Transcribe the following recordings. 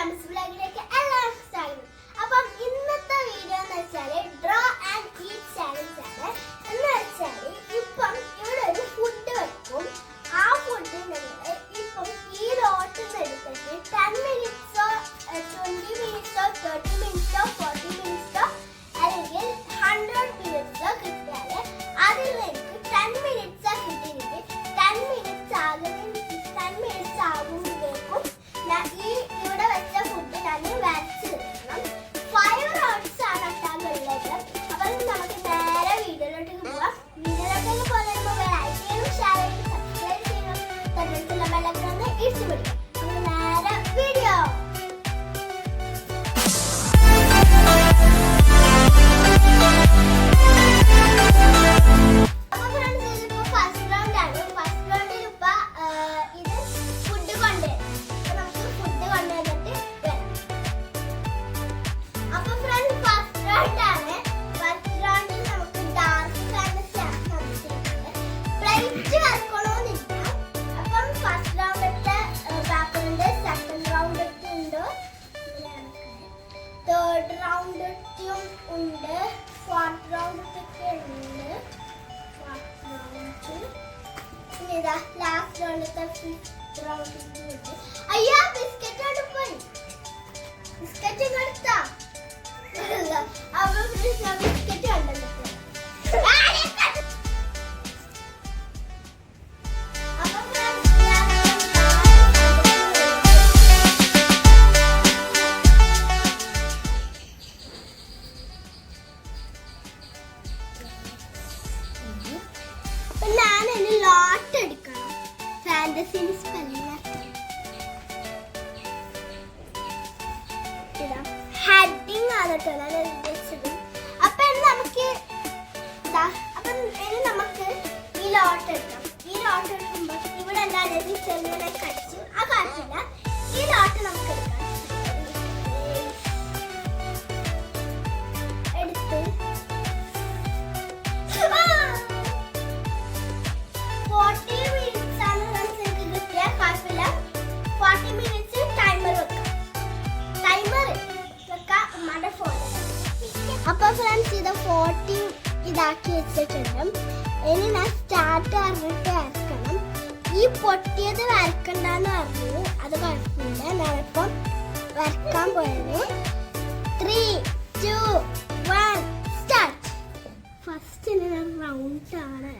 Dance ബ്ലോഗിലേക്ക് റൗണ്ടറ്റും ഉണ്ട്. Quarter റൗണ്ടത്തൊക്കെ ഉണ്ട്. Round ഇതാ ലാസ്റ്റ് ഉണ്ട് ബിസ്ക്കറ്റ് ബിസ്ക്കറ്റ് ഉണ്ടല്ലോ സ്പെല്ലിംഗ് നമുക്ക് ഇനി നമുക്ക് ഈ ലോട്ട് എടുക്കാം. ഈ ഇവിടെ എന്താ ചെറുങ്ങനെ കടിച്ചു. ആ കാട്ടില്ല ഈ ലോട്ട് നമുക്ക് അപ്പൊ ഫ്രണ്ട്സ് ഇത് ഫോർട്ടി ഇതാക്കി വെച്ചിട്ടുണ്ട്. ഇനി ഞാൻ സ്റ്റാർട്ട് പറഞ്ഞിട്ട് വരക്കണം. ഈ പൊട്ടിയത് വരക്കണ്ടെന്ന് പറഞ്ഞു. അത് കുഴപ്പമില്ല. ഞാനിപ്പം വരക്കാൻ പോയത്. Three two one start first ഞാൻ റൗണ്ട് ആണ്.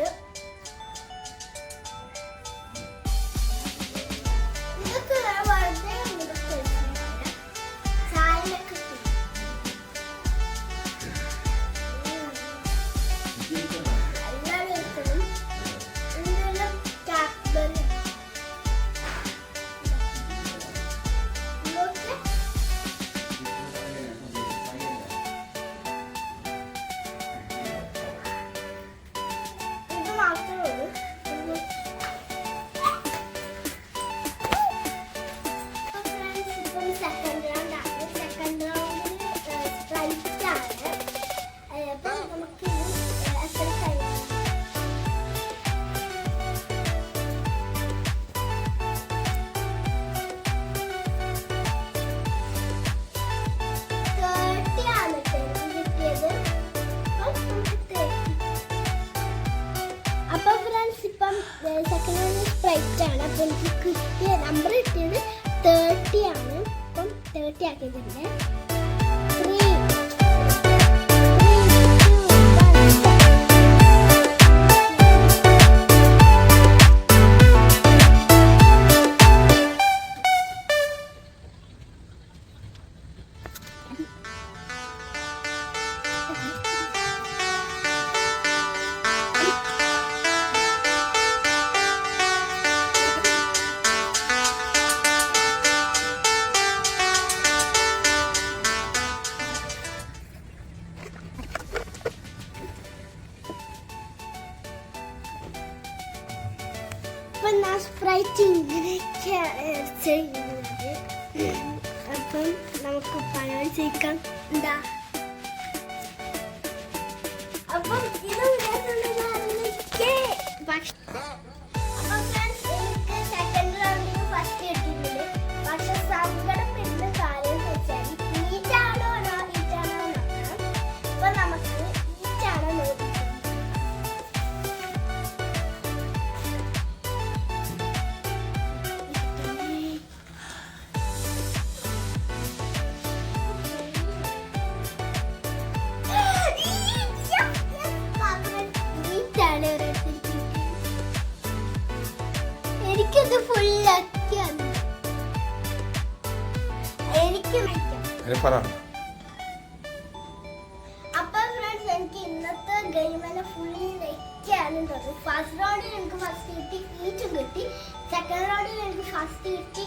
る。Да. А вот എനിക്ക് പറ. ഫ്രണ്ട്സ് എനിക്ക് ഇന്നത്തെ ഫസ്റ്റ് റൗണ്ടിൽ എനിക്ക് ഫസ്റ്റ് കിട്ടി കിട്ടി. സെക്കൻഡ് റൗണ്ടിൽ എനിക്ക് ഫസ്റ്റ് കിട്ടി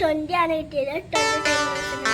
ട്വന്റി ആണ് കിട്ടിയത്. ട്വന്റി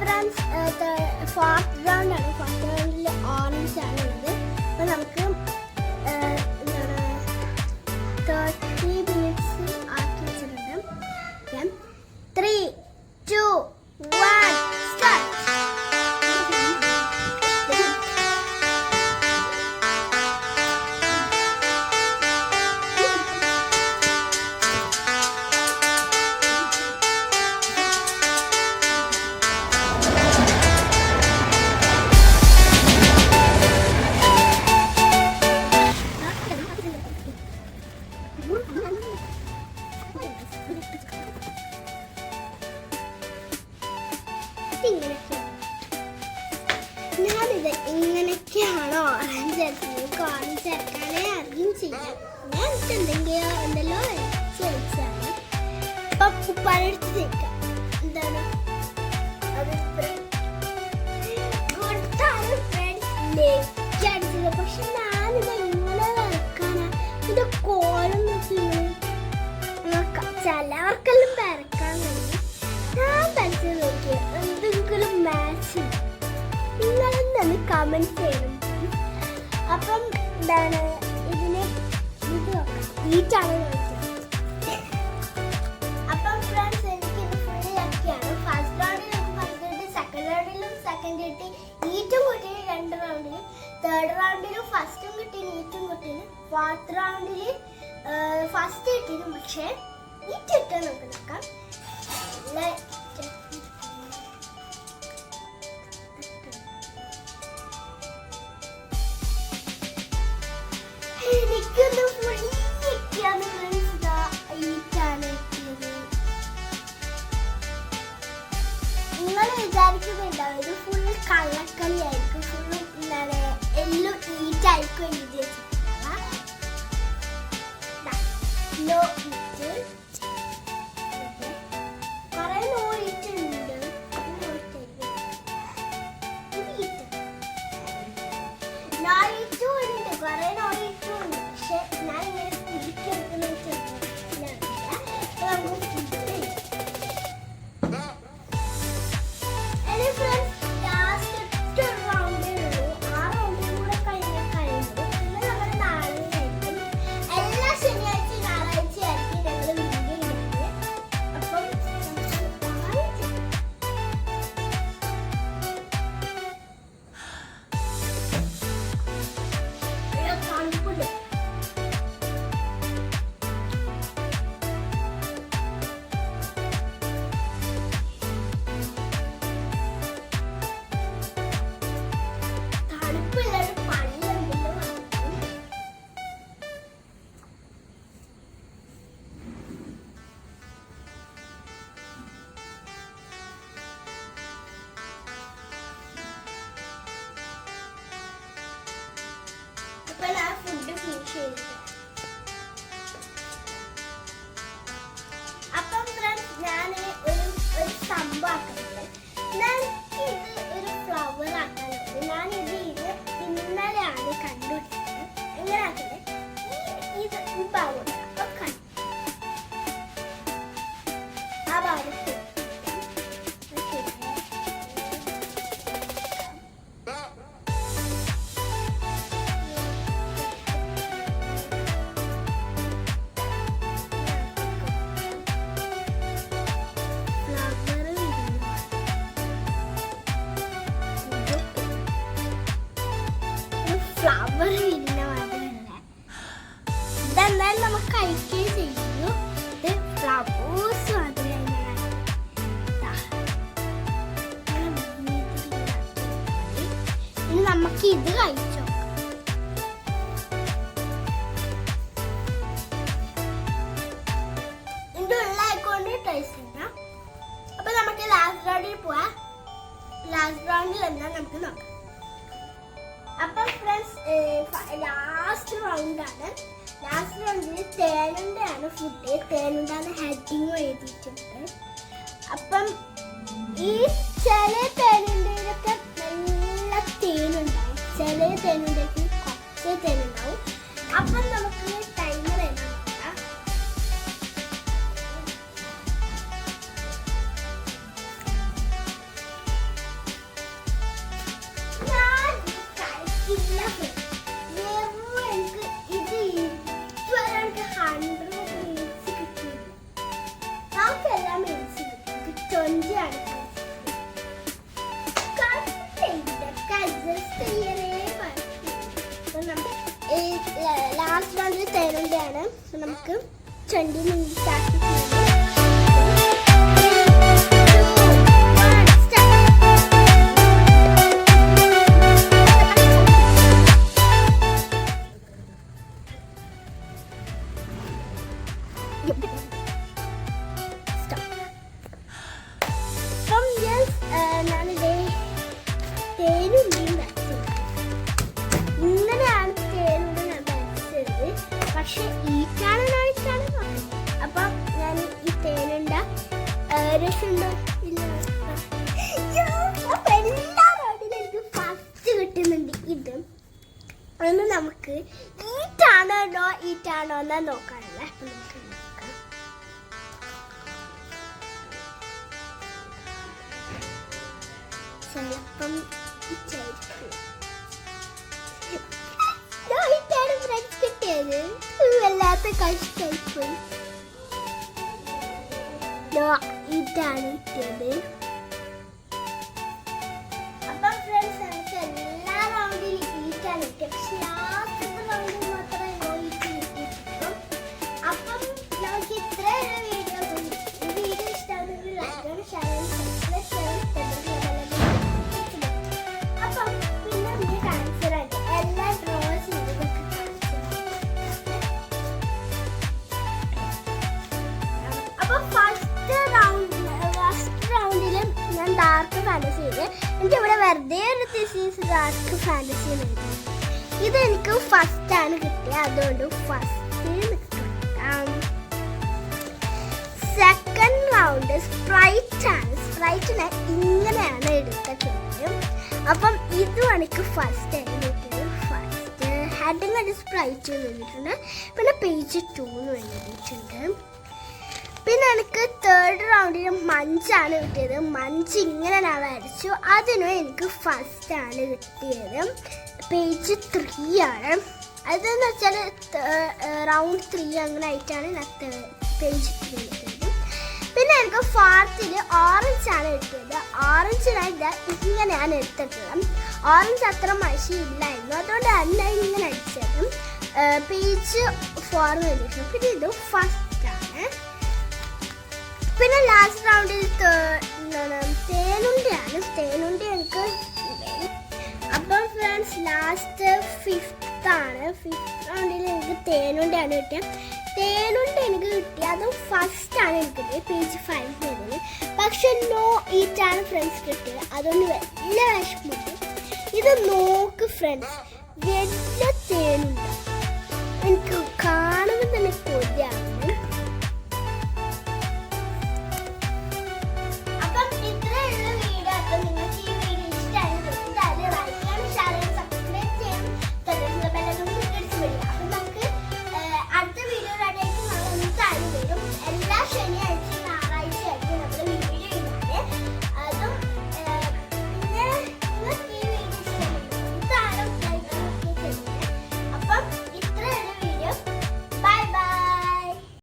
ബ്രൗൺസ് ഫോർത്ത് ബ്രൗൺ ആണ്. ഫോർത്ത് ബ്രൗണിൽ ഓറഞ്ച് ആണ് ഉള്ളത്. അപ്പോൾ നമുക്ക് uh, എന്താണ് തേർഡ് ഞാനിത് ഇങ്ങനെയൊക്കെയാണോ ഓറഞ്ച് ചേർക്കുന്നത് ഓറഞ്ച് ചേർക്കാനേ ആദ്യം ചെയ്യാം. ഞാൻ എന്തെങ്കിലും ഉണ്ടല്ലോ ചോദിച്ചാണ്. അപ്പം പലയിടത്ത് ചേർക്കാം എന്താണ്? അത് ചിലവർക്കെല്ലാം വരക്കാൻ കഴിയും ഞാൻ വരച്ച് നോക്കി എന്തെങ്കിലും മാച്ച് നിങ്ങളെന്നു കമന്റ് ചെയ്യണം അപ്പം എന്താണ് ഇതിന് ഇത് ഈറ്റാണ് അപ്പം ഫ്രണ്ട്സ് എനിക്ക് ഫസ്റ്റ് റൗണ്ടിലും ഫസ്റ്റ് ഈറ്റും രണ്ട് തേർഡ് ഫസ്റ്റും കിട്ടി ഈറ്റും കിട്ടി ഫോർത്ത് റൗണ്ടിൽ ഫസ്റ്റ് കിട്ടിയിരുന്നു പക്ഷേ ഈറ്റ് കിട്ടാൻ നമുക്ക് നോക്കാം. എനിക്കൊന്ന് ഫ്രണ്ട്സ് ഇതാ ഈറ്റാണ് നിങ്ങൾ വിചാരിക്കുന്നുണ്ടാവും ഇത് ഫുൾ കള്ളക്കളിയായിരിക്കും റൗണ്ടിൽ എന്താ നമുക്ക് നോക്കാം. അപ്പൊ ഫ്രണ്ട്സ് ലാസ്റ്റ് റൗണ്ടാണ് ലാസ്റ്റ് റൗണ്ടിൽ തേനുണ്ട ആണ് ഫുഡ് തേനുണ്ടാണ് ഹെഡിങ് എഴുതിയിട്ടുണ്ട്. അപ്പം ഈ ചില തേനുണ്ടയിലൊക്കെ നല്ല തേനുണ്ടാവും ചില തേനുണ്ടെങ്കിൽ കുറച്ച് തേനുണ്ടാവും അപ്പം നമുക്ക് പക്ഷെ ഈറ്റാണെന്നാണ് ഇഷ്ടമാണ് അപ്പൊ ഞാൻ ഈ തേനുണ്ട ഇത്. അന്ന് നമുക്ക് ഈറ്റാണോ ഈറ്റാണോ എന്നാ നോക്കാം. വല്ലാത്ത കഷ്ടായിപ്പോയി ഇതാണ് കിട്ടിയത്. അപ്പം ഫ്രണ്ട്സ് നമുക്ക് എല്ലാ റൗണ്ടിലും ഈറ്റാണ് കിട്ടിയത്. പക്ഷെ ലാസ്റ്റത്തെ ഞാൻ ഫാന്റസി ഉണ്ട് ചെയ്ത് എനിക്ക് ഇവിടെ വെറുതെ ഒരു ദിസീസ് ഡാർക്ക് ഉണ്ട് ഇത് എനിക്ക് ആണ് കിട്ടിയത് അതുകൊണ്ട് ഫസ്റ്റ് സെക്കൻഡ് റൗണ്ട് സ്പ്രൈറ്റ് ആണ്. സ്പ്രൈറ്റിനെ ഇങ്ങനെയാണ് എടുത്ത ചോദ്യം അപ്പം ഇതും എനിക്ക് ഫസ്റ്റ് ആയിട്ട് കിട്ടിയത്. ഫസ്റ്റ് ഹെഡിങ് ഒരു സ്പ്രൈറ്റ് എഴുതിയിട്ടുണ്ട്. പിന്നെ പേജ് ടൂന്ന് എന്ന് എഴുതിയിട്ടുണ്ട്. പിന്നെ എനിക്ക് തേർഡ് റൗണ്ടിൽ മഞ്ചാണ് കിട്ടിയത്. മഞ്ച് ഇങ്ങനെ ഞാൻ വരച്ചു. അതിനു എനിക്ക് ഫസ്റ്റ് ആണ് കിട്ടിയത്. പേജ് ത്രീ ആണ്. അതെന്ന് വെച്ചാൽ റൗണ്ട് ത്രീ അങ്ങനെ ആയിട്ടാണ് ഞാൻ പേജ് ത്രീ കിട്ടിയത്. പിന്നെ എനിക്ക് ഫോർത്തിൽ ഓറഞ്ച് ആണ് കിട്ടിയത്. ഓറഞ്ചിനായിട്ട് ഇങ്ങനെയാണ് എടുത്തിട്ടുള്ളത്. ഓറഞ്ച് അത്ര മഷി ഇല്ലായിരുന്നു. അതുകൊണ്ട് തന്നെ ഇങ്ങനെ അടിച്ചത്. പേജ് ഫോർ വരും പിന്നെ ഇത് ഫസ്റ്റ് പിന്നെ ലാസ്റ്റ് റൗണ്ടിൽ തേനുണ്ടിയാണ് തേനുണ്ടി എനിക്ക് അപ്പം ഫ്രണ്ട്സ് ലാസ്റ്റ് ഫിഫ്ത്ത് ആണ്. ഫിഫ്ത്ത് റൗണ്ടിൽ എനിക്ക് തേനുണ്ടിയാണ് കിട്ടിയത്. തേനുണ്ടി എനിക്ക് കിട്ടിയത് ഫസ്റ്റ് ആണ് എനിക്ക് കിട്ടിയത്. പേജ് ഫൈവ് വരുന്നത് പക്ഷെ നോ ഈറ്റാണ് ഫ്രണ്ട്സ് കിട്ടിയത്. അതുകൊണ്ട് വലിയ വിഷമമുണ്ട്. ഇത് നോക്ക് ഫ്രണ്ട്സ് വലിയ തേനുണ്ട്.